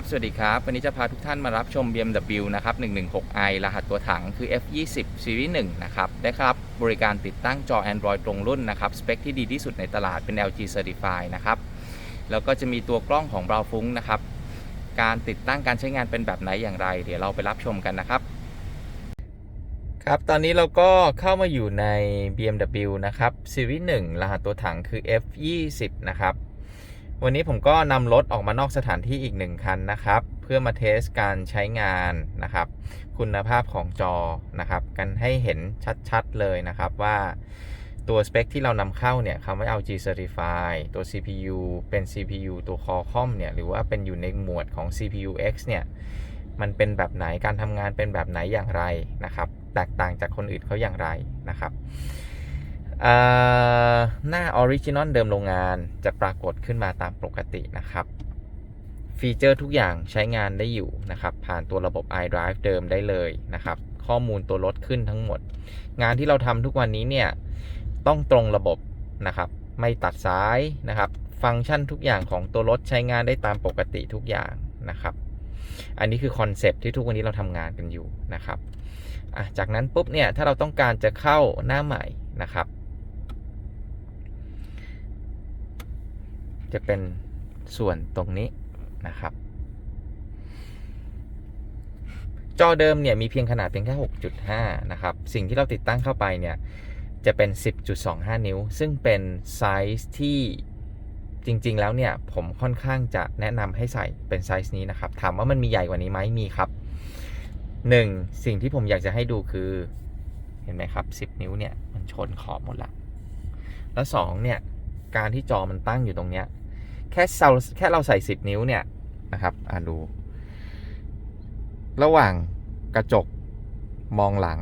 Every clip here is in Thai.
ครับ สวัสดีครับ วันนี้จะพาทุกท่านมารับชม BMW นะครับ 116i รหัสตัวถังคือ F20 Series 1นะครับ ได้ครับ บริการติดตั้งจอ Android ตรงรุ่นนะครับ สเปคที่ดีที่สุดในตลาดเป็น LG Certified นะครับ แล้วก็จะมีตัวกล้องของบราวฟุ้งนะครับ การติดตั้งการใช้งานเป็นแบบไหนอย่างไร เดี๋ยวเราไปรับชมกันนะครับ ครับ ตอนนี้เราก็เข้ามาอยู่ใน BMW นะครับ Series 1 รหัสตัวถังคือ F20 นะครับ วันนี้ผมก็นำรถออกมานอกสถานที่อีกหนึ่งคันนะครับ เพื่อมาเทสการใช้งานนะครับ คุณภาพของจอนะครับ กันให้เห็นชัดๆเลยนะครับว่าตัวสเปคที่เรานำเข้าเนี่ยคำว่า LG Certify ตัว CPU เป็น CPU ตัว Qualcomm เนี่ยหรือว่าเป็นอยู่ในหมวดของ CPU X เนี่ยมันเป็นแบบไหนการทำงานเป็นแบบไหนอย่างไรนะครับ แตกต่างจากคนอื่นเขาอย่างไรนะครับ หน้าออริจินอลเดิมโรงงานจะปรากฏขึ้นมาตามปกตินะครับ ฟีเจอร์ทุกอย่างใช้งานได้อยู่นะครับ ผ่านตัวระบบ iDrive เดิมได้เลยนะครับ ข้อมูลตัวรถขึ้นทั้งหมด งานที่เราทำทุกวันนี้เนี่ย ต้องตรงระบบนะครับ ไม่ตัดสายนะครับ ฟังก์ชันทุกอย่างของตัวรถใช้งานได้ตามปกติทุกอย่างนะครับ อันนี้คือคอนเซปที่ทุกวันนี้เราทำงานกันอยู่นะครับจากนั้นปุ๊บเนี่ยถ้าเราต้องการจะเข้าหน้าใหม่นะครับ จะเป็นส่วนตรงนี้นะครับ จอเดิมเนี่ยมีเพียงขนาดเพียงแค่ 6.5 นะครับ สิ่งที่เราติดตั้งเข้าไปเนี่ยจะเป็น 10.25 นิ้ว ซึ่งเป็นไซส์ที่จริงๆ แล้วเนี่ยผมค่อนข้างจะแนะนำให้ใส่เป็นไซส์นี้นะครับ ถามว่ามันมีใหญ่กว่านี้ไหมมีครับ 1. สิ่งที่ผมอยากจะให้ดูคือเห็นไหมครับ 10 นิ้วเนี่ยมันชนขอบหมดละแล้ว 2 เนี่ยการที่จอมันตั้งอยู่ตรงเนี้ย แค่เราแค่เราใส่ 10 นิ้วเนี่ยนะครับอ่าดู ระหว่างกระจกมองหลัง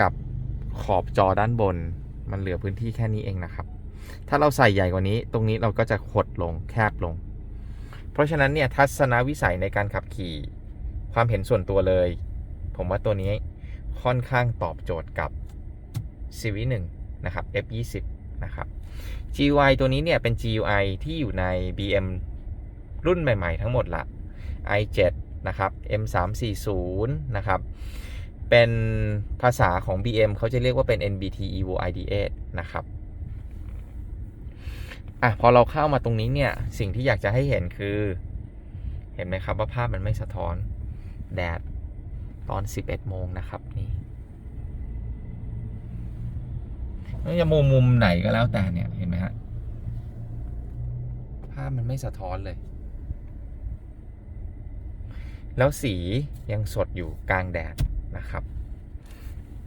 กับขอบจอด้านบน มันเหลือพื้นที่แค่นี้เองนะครับ ถ้าเราใส่ใหญ่กว่านี้ ตรงนี้เราก็จะหดลงแคบลง เพราะฉะนั้นเนี่ยทัศนวิสัยในการขับขี่ ความเห็นส่วนตัวเลย ผมว่าตัวนี้ค่อนข้างตอบโจทย์กับ Series 1นะครับ F20 นะครับ GUI ตัวนี้เนี่ยเป็น GUI ที่อยู่ใน BM รุ่นใหม่ ๆ ทั้งหมดละ i7 นะครับ M340 นะครับ เป็นภาษาของ BM เขาจะเรียกว่าเป็น NBT Evo ID8 นะครับอะพอเราเข้ามาตรงนี้เนี่ย สิ่งที่อยากจะให้เห็นคือ เห็นไหมครับว่าภาพมันไม่สะท้อนแดดตอน 11 โมงนะครับนี่ ไม่จะมุมมุมไหนก็แล้วแต่เนี่ยเห็นไหมฮะภาพมันไม่สะท้อนเลย แล้วสียังสดอยู่กลางแดดนะครับ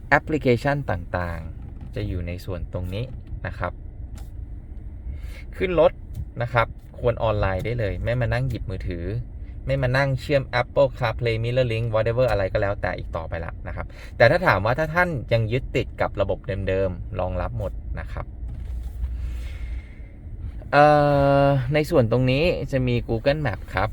แอปพลิเคชันต่างๆ จะอยู่ในส่วนตรงนี้นะครับ ขึ้นรถนะครับ ควรออนไลน์ได้เลย ไม่มานั่งหยิบมือถือ ไม่มานั่งเชื่อม Apple CarPlay MirrorLink whatever อะไรก็แล้วแต่อีกต่อไปละนะครับ แต่ถ้าถามว่าถ้าท่านยังยึดติดกับระบบเดิมๆรองรับหมดนะครับในส่วนตรงนี้จะมี Google Map ครับ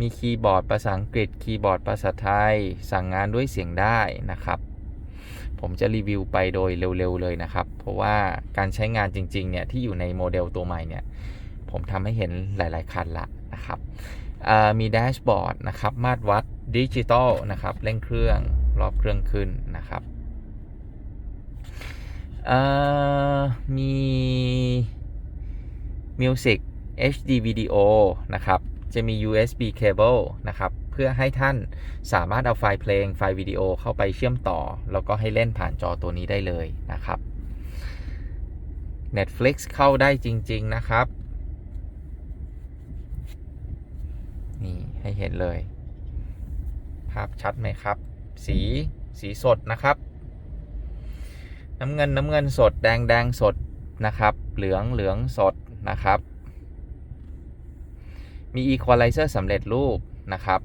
มีคีย์บอร์ดภาษาอังกฤษ คีย์บอร์ดภาษาไทย สั่งงานด้วยเสียงได้นะครับ ผมจะรีวิวไปโดยเร็วๆเลยนะครับ เพราะว่าการใช้งานจริงๆเนี่ยที่อยู่ในโมเดลตัวใหม่เนี่ย ผมทำให้เห็นหลาย ๆ คันละนะครับมีแดชบอร์ดนะครับมาตรวัดดิจิตอลนะครับเร่งเครื่องรอบเครื่องขึ้นนะครับมี Music HD Video นะครับ จะมี USB cable นะครับ เพื่อให้ท่านสามารถเอาไฟล์เพลงไฟล์วิดีโอเข้าไปเชื่อมต่อ แล้วก็ให้เล่นผ่านจอตัวนี้ได้เลยนะครับ Netflix เข้าได้จริง ๆ นะครับ นี่ ให้เห็นเลย ภาพชัดไหมครับ สีสีสดนะครับ น้ำเงินน้ำเงินสดแดงแดงสดนะครับ เหลืองเหลืองสดนะครับ มี Equalizer สำเร็จรูปนะครับ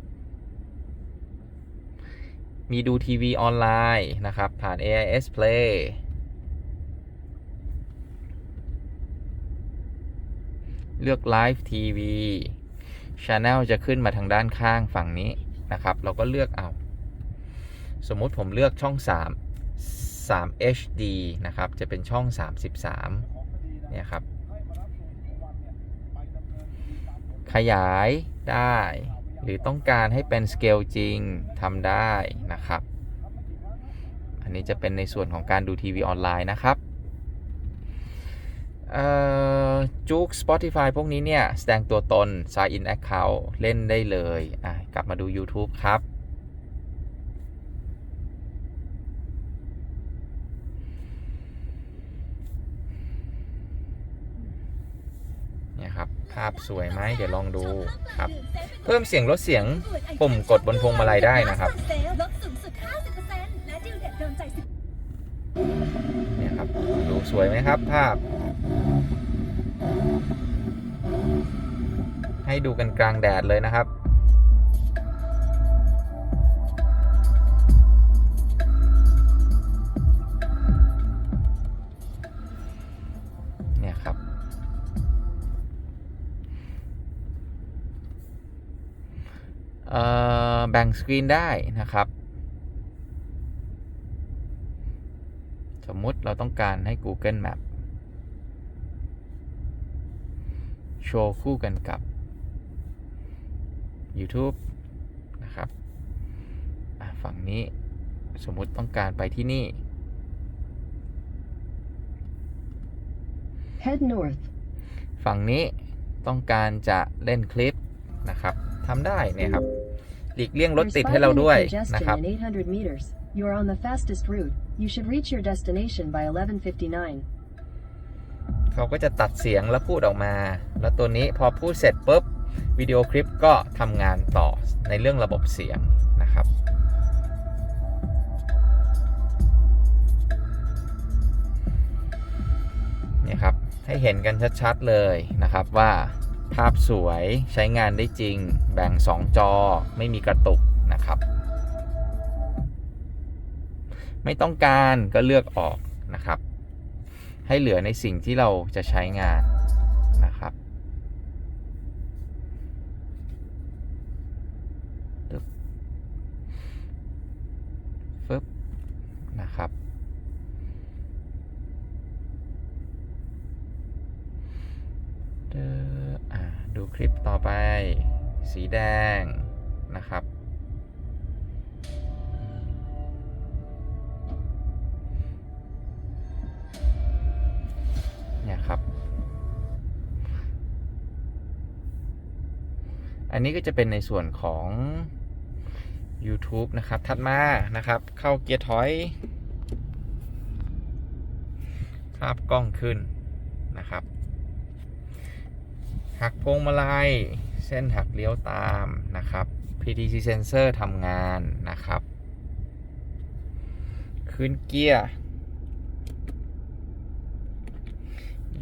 มีดูทีวีออนไลน์นะครับ ผ่าน AIS Play เลือก Live TV Channel จะขึ้นมาทางด้านข้างฝั่งนี้นะครับ เราก็เลือกเอา สมมุติผมเลือกช่อง 3 3 HD นะครับ จะเป็นช่อง 33 เนี่ยครับ ขยายได้ หรือต้องการให้เป็นสเกลจริงทำได้นะครับ อันนี้จะเป็นในส่วนของการดูทีวีออนไลน์นะครับ จุก Spotify พวกนี้เนี่ย แสดงตัวตน Sign in Account เล่นได้เลยอะกลับมาดู YouTube ครับ เนี่ยครับ ภาพสวยไหมเดี๋ยวลองดูครับ เพิ่มเสียงลดเสียงปุ่มกดบนพวงมาลัยได้นะครับเนี่ยครับ ดูสวยไหมครับภาพ ให้ดูกันกลางแดดเลยนะครับ เนี่ยครับ เอ่อ แบ่งสกรีนได้นะครับ สมมุติเราต้องการให้ Google Map โชว์คู่กันกับ YouTube นะครับอะฝั่งนี้สมมุติต้องการไปที่นี่ Head north. ฝั่งนี้ต้องการจะเล่นคลิปนะครับทำได้เนี่ยครับหลีกเลี่ยงรถ There's ติด five ให้เรา minute ด้วย congestion นะครับ in 800 meters. You are on the fastest route. You should reach your destination by 11:59. เขาก็จะตัดเสียงแล้วพูดออกมา แล้วตัวนี้พอพูดเสร็จปุ๊บ วิดีโอคลิปก็ทำงานต่อในเรื่องระบบเสียงนะครับ เนี่ยครับ ให้เห็นกันชัดๆเลยนะครับว่าภาพสวยใช้งานได้จริง แบ่ง 2 จอไม่มีกระตุกนะครับ ไม่ต้องการก็เลือกออกนะครับ ให้เหลือในสิ่งที่เราจะใช้งานนะครับ ตึ๊บฟึบนะครับเดออ่าดูคลิปต่อไป สีแดงนะครับเนี่ยครับ อันนี้ก็จะเป็นในส่วนของ YouTube นะครับ ถัดมานะครับ เข้าเกียร์ถอย ภาพกล้องขึ้นนะครับ หักพวงมาลัย เส้นหักเลี้ยวตามนะครับ PTC sensor ทำงานนะครับ ขึ้นเกียร์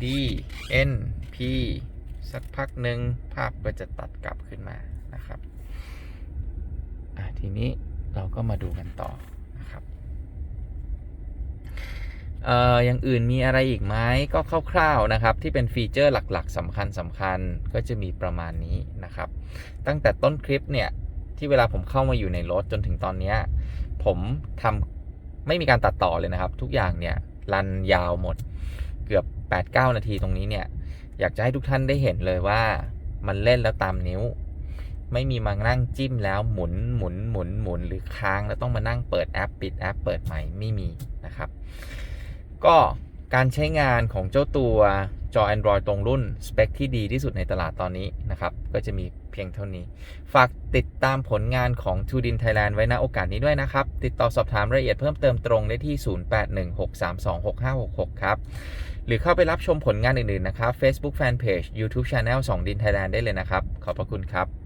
D N P สักพักหนึ่งภาพก็จะตัดกลับขึ้นมานะครับ ทีนี้เราก็มาดูกันต่อนะครับเอ่ออย่างอื่นมีอะไรอีกไหมก็คร่าวๆนะครับที่เป็นฟีเจอร์หลักๆสำคัญสำคัญก็จะมีประมาณนี้นะครับ ตั้งแต่ต้นคลิปเนี่ยที่เวลาผมเข้ามาอยู่ในรถจนถึงตอนนี้ผมทำไม่มีการตัดต่อเลยนะครับ ทุกอย่างเนี่ยรันยาวหมดเกือบ 8-9 นาทีตรงนี้เนี่ยอยากจะให้ทุกท่านได้เห็นเลยว่ามันเล่นแล้วตามนิ้ว ไม่มีมานั่งจิ้มแล้วหมุนหมุนหมุนหมุนหรือค้างแล้วต้องมานั่งเปิดแอปปิดแอปเปิดใหม่ไม่มีนะครับ ก็การใช้งานของเจ้าตัวจอ Android ตรงรุ่น สเปคที่ดีที่สุดในตลาดตอนนี้นะครับ ก็จะมีเพียงเท่านี้ ฝากติดตามผลงานของ t ูดิน Thailand ไว้ณโอกาสนี้ด้วยนะครับ ติดต่อสอบถามรายละเอียดเพิ่มเติมตรงได้ที่ 0816326566 ครับ หรือเข้าไปรับชมผลงานอื่น ๆ นะครับ Facebook Fanpage YouTube Channel 2ดิน Thailand ได้เลยนะครับ ขอบพระคุณครับ